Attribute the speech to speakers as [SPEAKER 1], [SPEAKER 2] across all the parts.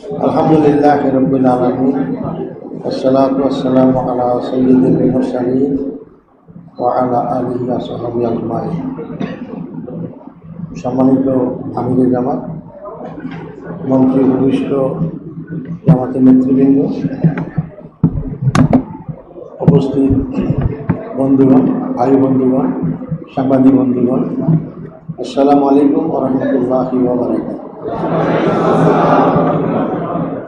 [SPEAKER 1] আলহামদুলিল্লাহ রবিল আলমী আসসালাম আসসালাম সম্মানিত আমির জামাত, মন্ত্রী ভূমিষ্ঠ জামাতের নেতৃবৃন্দ, উপস্থিত বন্ধুগণ, ভাই বন্ধুগণ, সাংবাদিক বন্ধুগণ, আসসালামু আলাইকুম রহমতুল্লাহ বাবরাকাত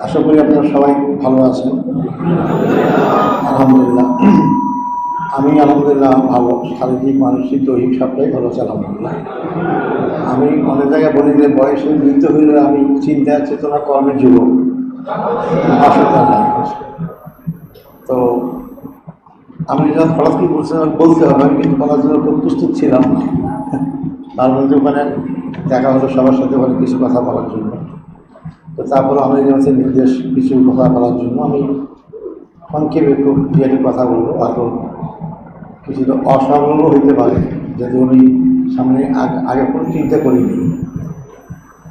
[SPEAKER 1] আশা করি আপনারা সবাই ভালো আছেন। আলহামদুলিল্লাহ। আমি আলহামদুলিল্লাহ ভালো, শারীরিক, মানসিক, দৈহিক সবটাই ভালো আছে, আলহামদুলিল্লাহ। আমি অনেক জায়গায় বলি যে বয়সে মৃত্যু হইলে আমি চিন্তা, চেতনা, কর্মের যুবক। তো আমি যখন হঠাৎ কি বলছিলাম, বলতে হবে, আমি কিন্তু বলার জন্য খুব প্রস্তুত ছিলাম। তার মধ্যে ওখানে দেখা হলো সবার সাথে ওখানে কিছু কথা বলার জন্য। তো তারপর আমি হচ্ছে নির্দেশ, কিছু কথা বলার জন্য আমি সংক্ষেপে খুব দু কথা বলব। হয়তো কিছুটা অসফলও হইতে পারে যদি উনি সামনে আগ- আগে কোনো চিন্তা করিনি।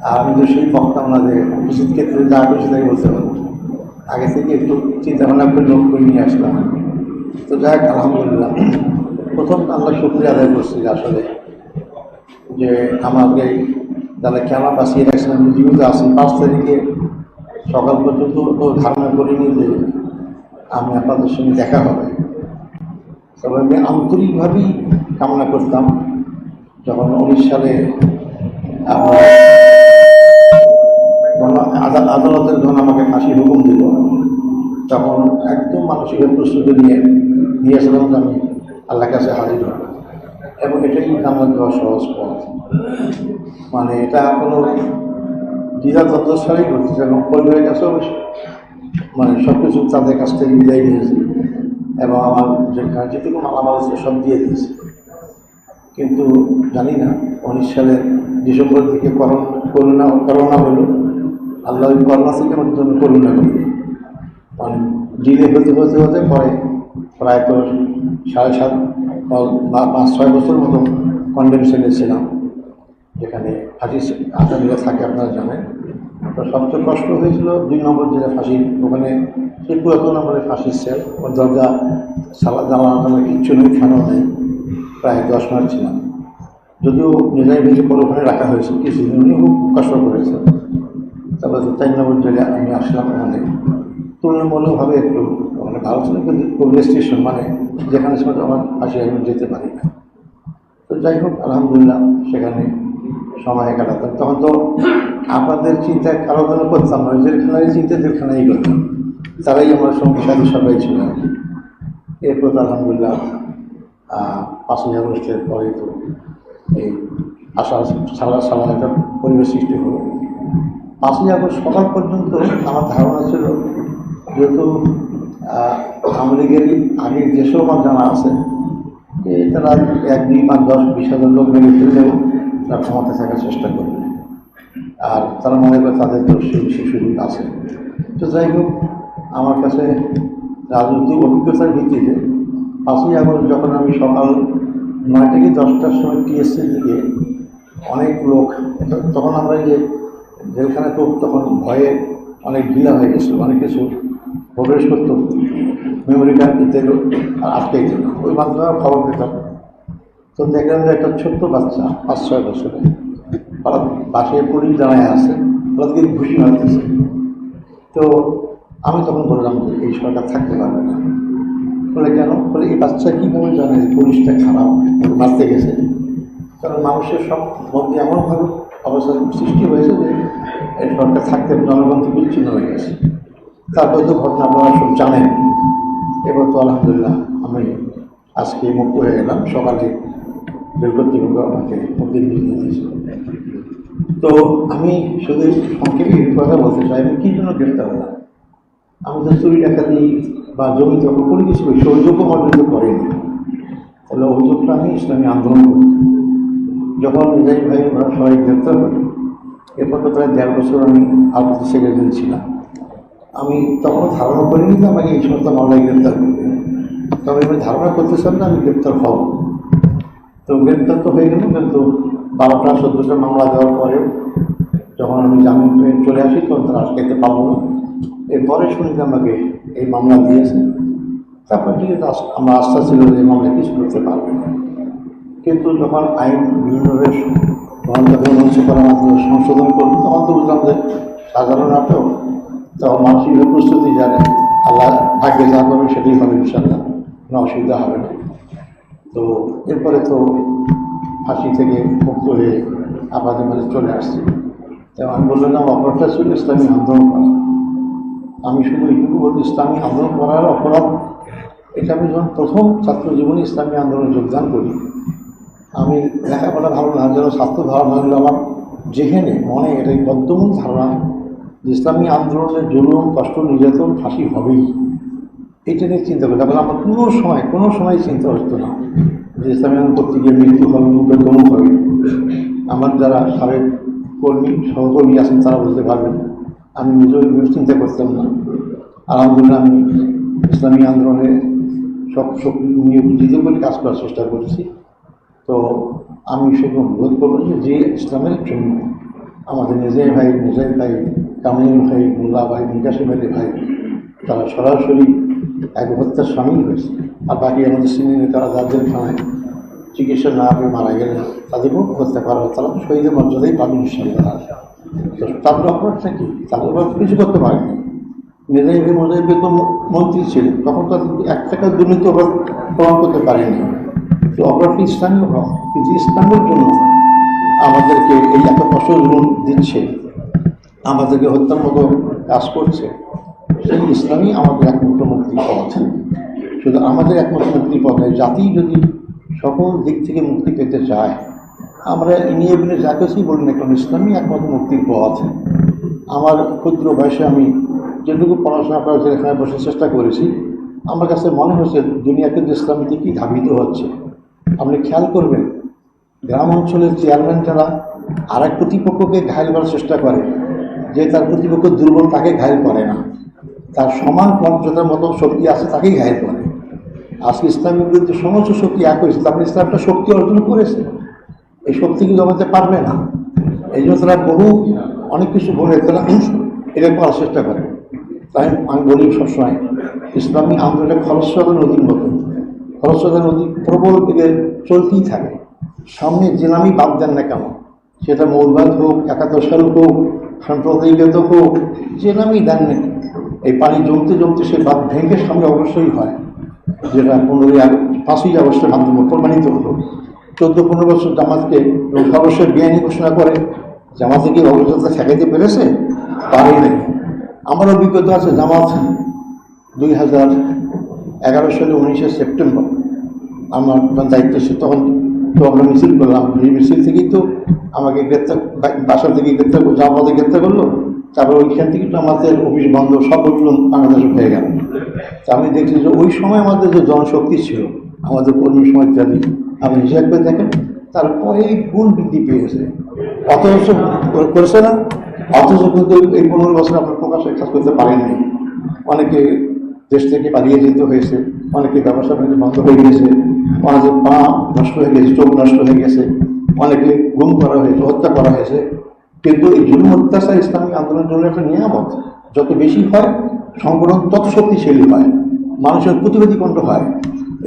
[SPEAKER 1] আর আমি তো সেই না যে উপস্থিত ক্ষেত্রে যা খুশি তাই বলতে পারব। আগে থেকে একটু চিন্তা ভাবনা করে নোট করে নিয়ে আসলাম। তো যাই আলহামদুলিল্লাহ। প্রথম আল্লাহ শুক্রিয়া আদায় করছি আসলে। যে আমাকে যারা কেন বাঁচিয়ে রাখছেন আমি জীবিত আছি। পাঁচ তারিখে সকাল পর্যন্ত তো ধারণা করিনি যে আমি আপনাদের সঙ্গে দেখা হবে। তবে আমি আন্তরিকভাবেই কামনা করতাম যখন উনিশ সালে আদালতের যখন আমাকে ফাঁসি হুকুম দিল, তখন একদম মানসিক প্রস্তুতি নিয়ে নিয়ে আসলাম আমি আল্লাহর কাছে হাজির হব। এবং এটাই আমার দেওয়া সহজ পথ। মানে এটা কোনো দ্বিধা তত্ত্বস্বরেই করতেছে এবং পরিবারের কাছেও মানে সব কিছু তাদের কাছ থেকে বিদায় নিয়েছে এবং আমার যে যেটুকু মালামাল আছে সব দিয়ে দিয়েছে। কিন্তু জানি না, উনিশ সালের ডিসেম্বর থেকে করোনা করোনা হলো। আল্লাহ করোনা থেকে আমাদের জন্য করোনা করল মানে ডিলে হতে হতে হতে পরে প্রায় তো সাড়ে সাত পাঁচ ছয় বছর মতো সেলে ছিলাম। যেখানে ফাঁসি আসামিরা থাকে, আপনারা জানেন। তো সবচেয়ে কষ্ট হয়েছিল দুই নম্বর যেটা ফাঁসি, ওখানে সেই পুরাতন নম্বরের ফাঁসির সেল ওর দরজা সালা জ্বালানো টালা কিচ্ছু নেই ফ্যানও নেই। প্রায় দশ মাস ছিলাম। যদিও নিজের ভেজে পরে ওখানে রাখা হয়েছে, কিছুদিন উনি খুব কষ্ট করেছে তারপর চার নম্বর জেলে আমি আসলাম ওখানে তুলনামূলকভাবে একটু ছিল কিন্তু পুলিশ স্টেশন মানে যেখানে সময় আমার ফাঁসি আমি যেতে পারি না। তো যাই হোক, আলহামদুলিল্লাহ সেখানে সময় কাটাতাম। তখন তো আপনাদের চিন্তা জন্য করতাম না জেলখানায় চিন্তা জেলখানাই করতাম। তারাই আমার সঙ্গে সবাই ছিল। এরপর তো আলহামদুলিল্লাহ পাঁচই আগস্টের পরে তো এই আশা সালা সালা একটা পরিবেশ সৃষ্টি হলো। পাঁচই আগস্ট সকাল পর্যন্ত আমার ধারণা ছিল, যেহেতু আওয়ামী আগের যেসব আমার জানা আছে যে তারা এক, দুই, পাঁচ, দশ, বিশ হাজার লোক মেরে ফেললেও তারা ক্ষমতা থাকার চেষ্টা করবে। আর তারা মনে করে তাদের তো সেই সেই আছে। তো যাই হোক, আমার কাছে রাজনৈতিক অভিজ্ঞতার ভিত্তিতে পাঁচই আগস্ট যখন আমি সকাল নয় থেকে দশটার সময় টিএসসির দিকে অনেক লোক, তখন আমরা যে জেলখানে তো তখন ভয়ে অনেক ঢিলা হয়ে গেছিল, অনেক কিছু প্রবেশ করতো মেমোরি কার্ড দিতে এলো আর আটকেই দিল ওই মাধ্যমে খবর পেতাম। তো দেখলাম যে একটা ছোট্ট বাচ্চা, পাঁচ, ছয় বছরে হঠাৎ বাসে পড়ি দাঁড়ায় আছে। হঠাৎ করে ঘুষি মারতেছে। তো আমি তখন বললাম যে, এই সরকার থাকতে পারবে না। বলে, কেন? বলে, এই বাচ্চা কীভাবে জানে পুলিশটা খারাপ মারতে গেছে? কারণ মানুষের সব মধ্যে এমনভাবে অবস্থা সৃষ্টি হয়েছে যে, এই সরকার থাকতে জনগণ বিচ্ছিন্ন হয়ে গেছে। তারপরে তো ঘটনা আপনারা সব জানেন। এবার তো আলহামদুলিল্লাহ আমি আজকে মুক্ত হয়ে গেলাম। সকালে রেল আমাকে দিয়ে তো আমি শুধু সংক্ষেপে কথা বলতে চাই। আমি কী জন্য গ্রেফতার হলাম? আমি তো চুরি ডাকাতি বা জমি দখল কোনো কিছু করি সৌযোগ্য অর্জিত করেনি। তাহলে অভিযোগটা আমি ইসলামী আন্দোলন করি। যখন নিজাই ভাই ওরা সবাই গ্রেপ্তার করি এরপর তো প্রায় দেড় বছর আমি আপাতত সেক্রেটারি ছিলাম। আমি তখন ধারণা করিনি যে আমাকে এই সমস্ত মামলায় গ্রেপ্তার করবে। তবে আমি ধারণা করতেছিলাম না, আমি গ্রেপ্তার হব। তো গ্রেপ্তার তো হয়ে গেল, কিন্তু বারোটা, চোদ্দোটা মামলা দেওয়ার পরে যখন আমি জামিন পেয়ে চলে আসি, তখন তারা আটকাইতে পারব না। এরপরে শুনি যে আমাকে এই মামলা দিয়েছে। তারপর তো আস- আমার আস্থা ছিল যে এই মামলা কিছু করতে পারবে না। কিন্তু যখন আইন বিভিন্নভাবে তাকে মঞ্চ করার মাধ্যমে সংশোধন করব তখন তো বুঝলাম যে সাধারণ নাটক তখন মানসিক প্রস্তুতি জানে। আল্লাহ ভাগ্যে যা করবে সেটাই হবে ইনশাল্লাহ কোনো অসুবিধা হবে না। তো এরপরে তো ফাঁসি থেকে মুক্ত হয়ে আপনাদের মাঝে চলে আসছি। তো আমি বললাম, অপরাধটা ছিল ইসলামী আন্দোলন করা। আমি শুধু এইটুকু বলছি, ইসলামী আন্দোলন করার অপরাধ, এটা আমি যখন প্রথম ছাত্র জীবনে ইসলামী আন্দোলনে যোগদান করি, আমি লেখাপড়া ভালো না যেন স্বাস্থ্য ভালো না হলে আমার যেখানে মনে এটাই বদ্ধমূল ধারণা ইসলামী আন্দোলনের জুলুম, কষ্ট, নির্যাতন, ফাঁসি হবেই। এইটা নিয়ে চিন্তা করি তারপরে আমার কোনো সময় কোনো সময় চিন্তা হতো না যে ইসলামী আন্দোলন করতে গিয়ে মৃত্যু হবে মুখে হবে আমার যারা সাবেক কর্মী, সহকর্মী আছেন, তারা বলতে পারবেন, আমি নিজেও চিন্তা করতাম না। আলহামদুলিল্লাহ, আমি ইসলামী আন্দোলনে সব শক্তি নিয়ে দিতে বলে কাজ করার চেষ্টা করছি। তো আমি শুধু অনুরোধ করব যে ইসলামের জন্য আমাদের নিজের ভাই নিজের ভাই কামিল ভাই মোল্লা ভাই নিকাশি ভাই ভাই, তারা সরাসরি এক হত্যার সামিল হয়েছে। আর বাকি আমাদের সিনিয়র তারা যাদের খানায় চিকিৎসা না পেয়ে মারা গেলেন, তাদেরকেও হত্যা করা হয়। তারা শহীদের মর্যাদাই পাবেন ইনশাল্লাহ তো তাদের অপরাধটা কি? তাদের অপরাধ কিছু করতে পারেনি মেজাহিবি মোজাহিবি তো মন্ত্রী ছিলেন। তখন তাদের এক টাকা দুর্নীতি প্রমাণ করতে পারেনি। তো অপরাধটি স্থানীয় অপরাধ কিন্তু ইসলামের জন্য আমাদেরকে এই এত জুলুম দিচ্ছে। আমাদেরকে হত্যার মতো কাজ করছে, সেই ইসলামই আমাদের একমাত্র মুক্তির পথ শুধু আমাদের একমাত্র মুক্তির পথ জাতি যদি সকল দিক থেকে মুক্তি পেতে চায়, আমরা নিয়ে বিনে যা কিছুই বলি না কারণ ইসলামই একমাত্র মুক্তির পথ আমার ক্ষুদ্র বয়সে আমি যেটুকু পড়াশোনা করার এখানে বসে চেষ্টা করেছি, আমার কাছে মনে হচ্ছে দুনিয়া কিন্তু ইসলামের দিকেই ধাবিত হচ্ছে। আপনি খেয়াল করবেন, গ্রাম অঞ্চলের চেয়ারম্যান যারা আর এক প্রতিপক্ষকে ঘায়ল করার চেষ্টা করে যে তার প্রতিপক্ষ দুর্বল তাকে ঘায়ল করে না। তার সমান মর্যাদার মতো শক্তি আছে তাকেই ঘায়ল করে। আজকে ইসলামের বিরুদ্ধে সমস্ত শক্তি এক হয়েছে তারপরে ইসলামটা শক্তি অর্জন করেছে এই শক্তি কিন্তু জমাতে পারবে না। এই জন্য তারা বহু, অনেক কিছু বলে তারা এটা করার চেষ্টা করে। তাই আমি বলি সবসময়, ইসলামী আন্দোলনের খরস্রোতা নদীর মতো খরস্রোতা নদী প্রবল দিকে চলতেই থাকে। সামনে নামই বাদ দেন না কেন, সেটা মৌলবাদ হোক, একাদশ হোক সাম্প্রদায়িকতা হোক যে নামই দেন এই পানি জমতে জমতে সে বাদ ভেঙে সামনে অবশ্যই হয়। যেটা পনেরোই পাঁচই আগস্টের মাধ্যমে প্রমাণিত হলো। চোদ্দ, পনেরো বছর জামাতকে সর্বশেষ বেআইনি ঘোষণা করে, জামাতে কি অগ্রযাত্রা ঠেকাইতে পেরেছে? পারে নাই। আমার অভিজ্ঞতা আছে, জামাত দুই হাজার এগারো সালে উনিশে সেপ্টেম্বর, আমার দায়িত্ব ছিল, তখন তো আমরা মিছিল করলাম। মিছিল থেকেই তো আমাকে গ্রেপ্তার বাসা থেকে গ্রেপ্তার জামাতে গ্রেপ্তার করল। তারপর ওইখান থেকে তো আমাদের অফিস বন্ধ সব ওগুলো বাংলাদেশে হয়ে গেল। তা আমি দেখছি যে ওই সময় আমাদের যে জনশক্তি ছিল, আমাদের কর্মী সমাজ ইত্যাদি আপনি হিসাব করে দেখেন, তার কয়েক গুণ বৃদ্ধি পেয়েছে। অথচ করেছে না? অথচ কিন্তু এই পনেরো বছর আপনার প্রকাশে কাজ করতে পারেননি। অনেকে দেশ থেকে পালিয়ে যেতে হয়েছে, অনেকে ব্যবসা বাণিজ্য বন্ধ হয়ে গেছে অনেকের পা নষ্ট হয়ে গেছে, চোখ নষ্ট হয়ে গেছে, অনেকে গুম করা হয়েছে, হত্যা করা হয়েছে। কিন্তু এই জুলুম, অত্যাচার, ইসলামিক আন্দোলনের জন্য একটা নিয়ামত, যত বেশি হয়, সংগঠন তত শক্তিশালী হয়, মানুষের প্রতিবাদী কণ্ঠ হয়।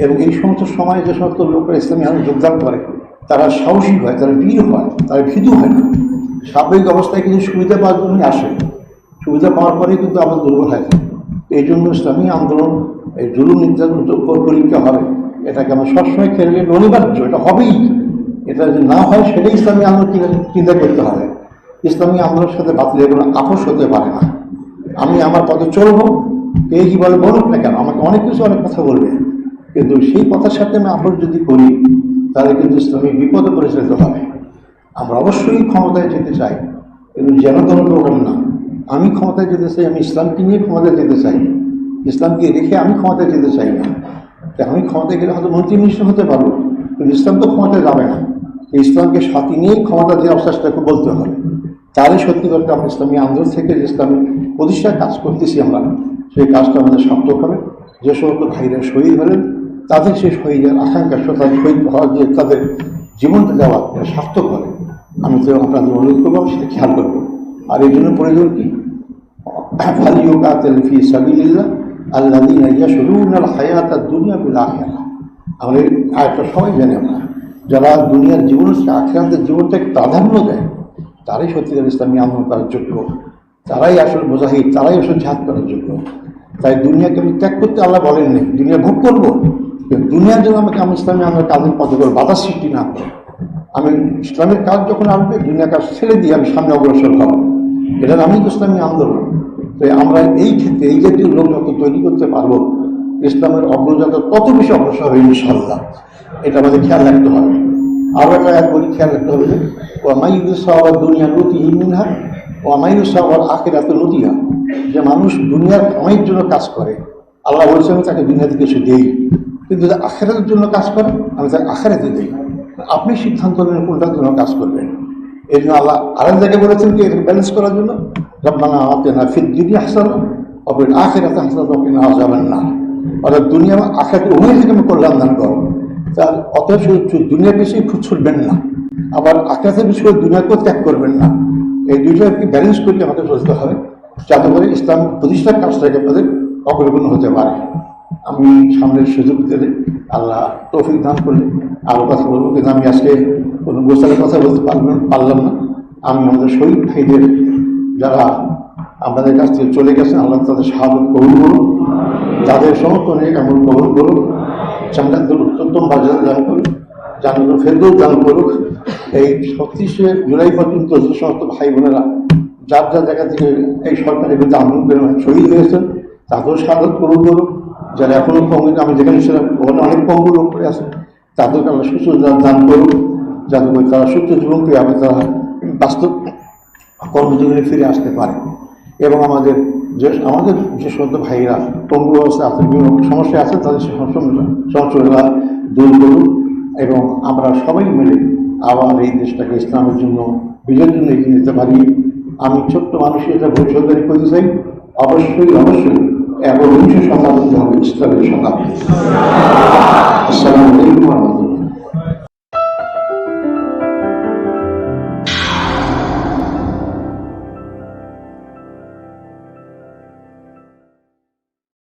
[SPEAKER 1] এবং এই সমস্ত সময়ে যে সমস্ত লোকরা ইসলামী আন্দোলন যোগদান করে, তারা সাহসী হয়, তারা বীর হয়, তারা ভীতু হয় না। স্বাভাবিক অবস্থায় কিন্তু সুবিধা পাওয়ার জন্যই আসে। সুবিধা পাওয়ার পরেই কিন্তু আবার দুর্বল হয়ে এই জন্য ইসলামী আন্দোলন, এই জুলুম নির্যাতন পরীক্ষা হবে। এটাকে আমরা সবসময় খেলে অনিবার্য, এটা হবেই। এটা যদি না হয়, সেটাই ইসলামী আন্দোলন চিন্তা- করতে হবে। ইসলামী আন্দোলনের সাথে বাতিলের কোনো আপোষ হতে পারে না। আমি আমার পথে চলবো, কে কি বলে বলুক না কেন, আমাকে অনেক কিছু অনেক কথা বলবে। কিন্তু সেই কথার সাথে আমি আপোষ যদি করি, তাহলে কিন্তু ইসলামী বিপদে পরিচালিত হবে। আমরা অবশ্যই ক্ষমতায় যেতে চাই, কিন্তু যেন তেন প্রোগ্রাম না। আমি ক্ষমতায় যেতে চাই, আমি ইসলামকে নিয়ে ক্ষমতায় যেতে চাই। ইসলামকে রেখে আমি ক্ষমতায় যেতে চাই না। তা আমি ক্ষমতায় গেলে হয়তো মন্ত্রী মিনিস্টার হতে পারব, কিন্তু ইসলাম তো ক্ষমতায় যাবে না। ইসলামকে সাথে নিয়েই ক্ষমতা যে অবস্থাটাকে বলতে হবে। তারই সত্যি করতে আমরা ইসলামী আন্দোলন থেকে যে ইসলামী প্রতিষ্ঠায় কাজ করতেছি আমরা, সেই কাজটা আমাদের সার্থক হবে। যে সমস্ত ভাইরা শহীদ হলেন, তাদের সেই শহীদের আকাঙ্ক্ষা, তাদের শহীদ হওয়ার যে তাদের জীবনটা দেওয়া এটা সার্থক হবে। আমি তো আপনাদের অনুরোধ করব সেটা খেয়াল করব। আর এই জন্য প্রয়োজন কি? ফালিউকাতিল ফি সাবিলিল্লাহ আল্লাযীনা ইয়াশরুনাল হায়াতাদ দুনিয়া বিল আখিরাহ আমরা এই সবাই জানি আমরা। যারা দুনিয়ার জীবন আখিরাতের জীবনটাকে প্রাধান্য দেয়, তারাই সত্যিকার ইসলামী আন্দোলন করার যোগ্য। তারাই আসল মুজাহিদ, তারাই আসল ঝাঁত করার যোগ্য। তাই দুনিয়াকে আমি ত্যাগ করতে আল্লাহ বলেননি দুনিয়া ভোগ করব। দুনিয়ার জন্য আমাকে আমি ইসলামী আন্দোলন কাজের পথে করে বাধা সৃষ্টি না করো। আমি ইসলামের কাজ যখন আসবে দুনিয়ার কাজ ছেড়ে দিয়ে আমি সামনে অগ্রসর হব। এটা আমি ইসলামী আন্দোলন। তো আমরা এই ক্ষেত্রে এই জাতীয় লোক যত তৈরি করতে পারব, ইসলামের অগ্রযাত্রা তত বেশি অগ্রসর হবে ইনশাল্লাহ এটা আমাদের খেয়াল রাখতে হবে। আরও একটা এক বলি খেয়াল রাখতে হবে যে ও মাইউসাওয়ার দুনিয়া নতি মিনহা ও মাইউসাওয়ার এত নতিহা যে মানুষ দুনিয়ার কামাইয়ের জন্য কাজ করে, আল্লাহ বলছে, আমি তাকে দুনিয়া থেকে কিছু দেই। কিন্তু আখেরাতের জন্য কাজ করে, আমি তাকে আখেরাতে দিই। আপনি সিদ্ধান্ত নেন কোনটার জন্য কাজ করবেন। এই জন্য আল্লাহ আরেক জায়গায় বলেছেন কি ব্যালেন্স করার জন্য? রব্বানা আতেনা ফির দুনিয়া হাসান অপেন আখেরাতে হাসান অপেন যাবেন না অর্থাৎ দুনিয়া আখেরাত উভয় থেকে আমি কল্যাণ দান করো তার অতএব শুধু দুনিয়ার বিষয়ে ছুটবেন না, আবার আখেরাতের বিষয়ে দুনিয়াকেও ত্যাগ করবেন না। এই দুইটাকে ব্যালেন্স করে আমাকে চলতে হবে, যাতে করে ইসলাম প্রতিষ্ঠার কাজটাকে আপনাদের অগ্রগণ্য হতে পারে। আমি সামনের সুযোগ দিলে আল্লাহ তৌফিক দান করলে আরও কথা বলব, কিন্তু আমি আজকে কোনো গোসালের কথা বলতে পারলাম পারলাম না। আমি আমাদের শহীদ ভাইদের যারা আমাদের কাছ থেকে চলে গেছেন, আল্লাহ তাদের সাহায্য কবুল করুন তাদের সমস্ত এমন কবুল করুক। জান্নাতুল উত্তম বাজার দান করুন জান্নাতুল ফেরদৌস দান করুক। এই ছত্রিশে জুলাই পর্যন্ত যে সমস্ত ভাই বোনেরা, যার যার জায়গা থেকে এই সরকারের বিরুদ্ধে আন্দোলন করে শহীদ হয়েছেন তাদেরও স্বাগত করুন করুক। যারা এখনও কংগ্রেস আমি যেখানে ছিলাম, ওখানে অনেক কম্বল করে আছে, তাদেরকে আমরা সুস্থ দান- করুক। যাতে করে তারা সুস্থ জীবন পেয়ে আবার তারা বাস্তব কর্মজীবনে ফিরে আসতে পারে। এবং আমাদের যে আমাদের যে সমস্ত ভাইয়েরা পঙ্গু অবস্থা আছে, বিভিন্ন সমস্যা আছে, তাদের সমস্যা দূর করুন এবং আমরা সবাই মিলে আবার এই দেশটাকে ইসলামের জন্য, বিজয়ের জন্য এগিয়ে নিতে পারি। আমি ছোট্ট মানুষের এটা ভবিষ্যৎ করতে চাই। অবশ্যই অবশ্যই একবিংশ শতাব্দী হবে, ইসলামের শতাব্দী আসসালামু আলাইকুম।